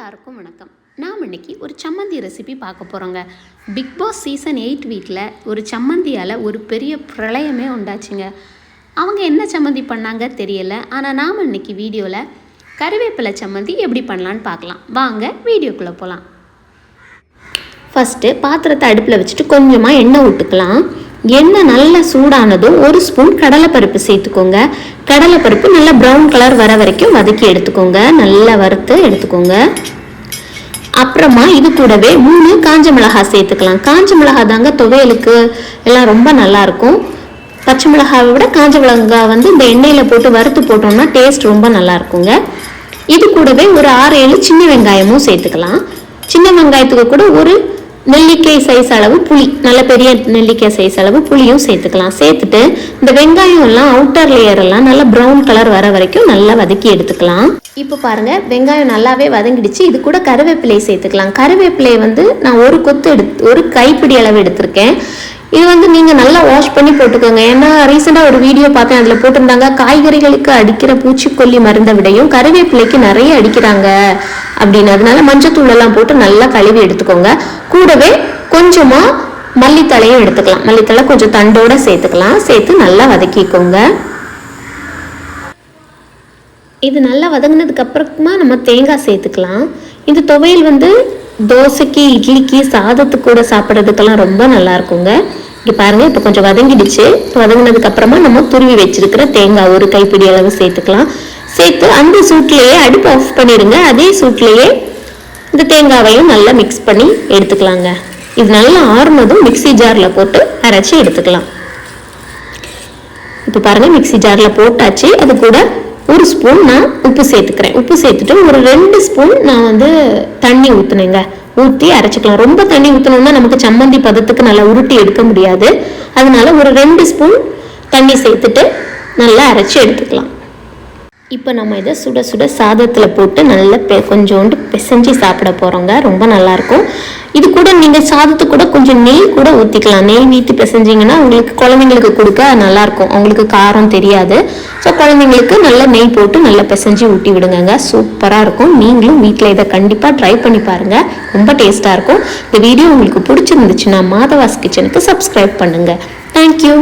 எல்லாருக்கும் வணக்கம். நாம் இன்னைக்கு ஒரு சம்மந்தி ரெசிபி பார்க்க போகிறோங்க பிக் பாஸ் சீசன் எயிட் வீட்டில் ஒரு சம்மந்தியால் ஒரு பெரிய பிரளயமே உண்டாச்சுங்க. அவங்க என்ன சம்மந்தி பண்ணாங்க தெரியல. ஆனால் நாம் இன்னைக்கு வீடியோவில் கருவேப்பிலை சம்மந்தி எப்படி பண்ணலான்னு பார்க்கலாம். வாங்க வீடியோக்குள்ளே போகலாம் ஃபஸ்ட்டு பாத்திரத்தை அடுப்பில் வச்சுட்டு கொஞ்சமாக எண்ணெய் விட்டுக்கலாம் எண்ணெய் நல்லா சூடானதும் ஒரு ஸ்பூன் கடலைப்பருப்பு சேர்த்துக்கோங்க. கடலைப்பருப்பு நல்லா ப்ரௌன் கலர் வர வரைக்கும் வதக்கி எடுத்துக்கோங்க. நல்லா வறுத்து எடுத்துக்கோங்க. அப்புறமா இது கூடவே மூணு காஞ்ச மிளகாய் சேர்த்துக்கலாம். காஞ்ச மிளகாய் தாங்க துவையலுக்கு எல்லாம் ரொம்ப நல்லா இருக்கும். பச்சை மிளகாவை விட காஞ்ச மிளகாய் வந்து இந்த எண்ணெயில் போட்டு வறுத்து போட்டோம்னா டேஸ்ட் ரொம்ப நல்லா இருக்குங்க. இது கூடவே ஒரு ஆறு ஏழு சின்ன வெங்காயமும் சேர்த்துக்கலாம். சின்ன வெங்காயத்துக்கு கூட ஒரு நெல்லிக்காய் சைஸ் அளவு புளி. நல்ல பெரிய நெல்லிக்காய் சைஸ் அளவு புளியும் சேர்த்துக்கலாம். சேர்த்துட்டு இந்த வெங்காயம் எல்லாம் அவுட்டர் லேயர் எல்லாம் நல்லா ப்ரௌன் கலர் வர வரைக்கும் நல்லா வதக்கி எடுத்துக்கலாம். இப்போ பாருங்க வெங்காயம் நல்லாவே வதங்கிடுச்சு. இது கூட கருவேப்பிலை சேர்த்துக்கலாம். கருவேப்பிலை வந்து நான் ஒரு கொத்து எடுத்து ஒரு கைப்பிடி அளவு எடுத்திருக்கேன். இது வந்து நீங்கள் நல்லா வாஷ் பண்ணி போட்டுக்கோங்க. ஏன்னா ரீசெண்டாக ஒரு வீடியோ பார்த்தேன். அதில் போட்டிருந்தாங்க காய்கறிகளுக்கு அடிக்கிற பூச்சிக்கொல்லி மருந்தை விடையும் கருவேப்பிலைக்கு நிறைய அடிக்கிறாங்க. அப்படின்னு. அதனால மஞ்சத்தூள் எல்லாம் போட்டு நல்லா கழுவி எடுத்துக்கோங்க. கூடவே கொஞ்சமா மல்லித்தலையும் எடுத்துக்கலாம். மல்லித்தலை கொஞ்சம் தண்டோட சேர்த்துக்கலாம். சேர்த்து நல்லா வதக்கிக்கோங்க. இது நல்லா வதங்கினதுக்கு அப்புறமா நம்ம தேங்காய் சேர்த்துக்கலாம். இந்த துவையல் வந்து தோசைக்கு இட்லிக்கு சாதத்துக்கு கூட சாப்பிட்றதுக்கெல்லாம் ரொம்ப நல்லா இருக்குங்க. இங்கே பாருங்க இப்போ கொஞ்சம் வதங்கிடுச்சு. வதங்கினதுக்கு அப்புறமா நம்ம துருவி வச்சிருக்கிற தேங்காய் ஒரு கைப்பிடி அளவு சேர்த்துக்கலாம். சேர்த்து அந்த சூட்லேயே அடுப்பு ஆஃப் பண்ணிடுங்க. அதே சூட்லேயே இந்த தேங்காவையும் நல்லா மிக்ஸ் பண்ணி எடுத்துக்கலாங்க. இது நல்லா ஆறுனதும் மிக்ஸி ஜாரில் போட்டு அரைச்சி எடுத்துக்கலாம். இப்போ பாருங்கள் மிக்ஸி ஜாரில் போட்டாச்சு. அது கூட ஒரு ஸ்பூன் நான் உப்பு சேர்த்துக்கிறேன். உப்பு சேர்த்துட்டு ஒரு ரெண்டு ஸ்பூன் நான் வந்து தண்ணி ஊற்றுனேங்க ஊற்றி அரைச்சிக்கலாம். ரொம்ப தண்ணி ஊற்றணும்னா நமக்கு சம்மந்தி பதத்துக்கு நல்லா உருட்டி எடுக்க முடியாது. அதனால ஒரு ரெண்டு ஸ்பூன் தண்ணி சேர்த்துட்டு நல்லா அரைச்சி எடுத்துக்கலாம். இப்போ நம்ம இதை சுட சுட சாதத்தில் போட்டு நல்லா பெ கொஞ்சோண்டு பிசைஞ்சு சாப்பிட போகிறோங்க ரொம்ப நல்லாயிருக்கும். இது கூட நீங்கள் சாதத்து கூட கொஞ்சம் நெய் கூட ஊற்றிக்கலாம் நெய் வீட்டு பிசைஞ்சிங்கன்னா உங்களுக்கு குழந்தைங்களுக்கு கொடுக்க நல்லாயிருக்கும். அவங்களுக்கு காரம் தெரியாது. ஸோ குழந்தைங்களுக்கு நல்லா நெய் போட்டு நல்லா பிசைஞ்சு ஊட்டி விடுங்க சூப்பராக இருக்கும். நீங்களும் வீட்டில் இதை கண்டிப்பாக ட்ரை பண்ணி பாருங்கள் ரொம்ப டேஸ்ட்டாக இருக்கும். இந்த வீடியோ உங்களுக்கு பிடிச்சிருந்துச்சுன்னா மாதவாஸ் கிச்சனுக்கு சப்ஸ்கிரைப் பண்ணுங்கள் தேங்க்யூ